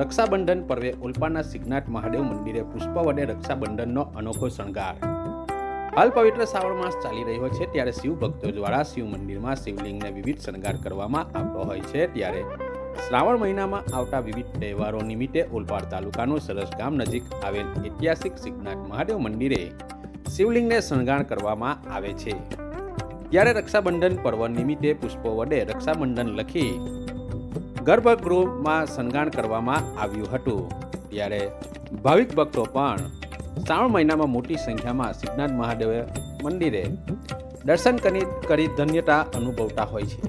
રક્ષાબંધન પર્વે ઓલપાના સિગ્નાથ મહાદેવ મંદિરે પુષ્પ વડે રક્ષાબંધનનો અનોખો શણગાર. હાલ પવિત્ર શ્રાવણ માસ ચાલી રહ્યો છે ત્યારે શિવ ભક્તો દ્વારા શિવ મંદિરમાં શિવલિંગને વિવિધ શણગાર કરવામાં આવતો હોય છે ત્યારે શ્રાવણ મહિનામાં આવતા વિવિધ તહેવારો નિમિત્તે ઓલપાડ તાલુકાનું સરસ ગામ નજીક આવેલ ઐતિહાસિક સિગ્નાથ મહાદેવ મંદિરે શિવલિંગને શણગાર કરવામાં આવે છે. ત્યારે રક્ષાબંધન પર્વ નિમિત્તે પુષ્પો વડે રક્ષાબંધન લખી ગર્ભગૃહમાં સંગાણ કરવામાં આવ્યું હતું. ત્યારે ભાવિક ભક્તો પણ શ્રાવણ મહિનામાં મોટી સંખ્યામાં સિદ્ધનાથ મહાદેવ મંદિરે દર્શન કરી કરી ધન્યતા અનુભવતા હોય છે.